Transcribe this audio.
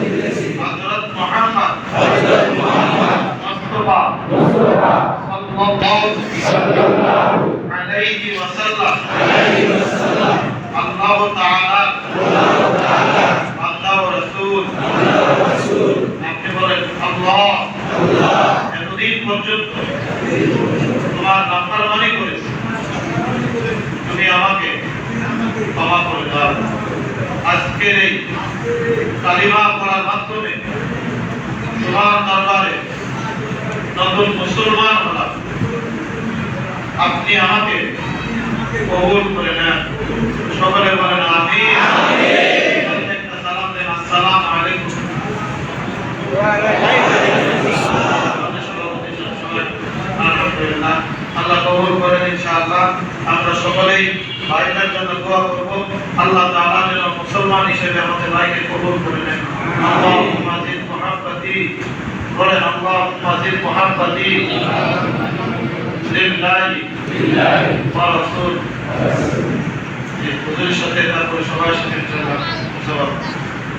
দিতেছি হযরত মুহাম্মদ করেছি। তুমি আমাকে ক্ষমা করে দাও। আজকের এই কালিমা পড়ার মাধ্যমে তোমার দরবারে নতুন মুসলমান হলাম, আপনি আমাকে কবুল করে নেন। সকলে বলেন আমি আল্লাহ কবুল করেন ইনশাআল্লাহ। আমরা সকলেই ভাইদের জন্য দোয়া করব। আল্লাহ তাআলা যেন মুসলমান হিসেবে আমাদের ভাইকে কবুল করে নেন। আল্লাহুম্মা জিদ মুহাব্বতি। বলে আল্লাহুম্মা জিদ মুহাব্বতি। লিল্লাহি লিল্লাহি ওয়া রাসূল। হুজুরের সাথে তারপরে সবার সাথে ইনশাআল্লাহ।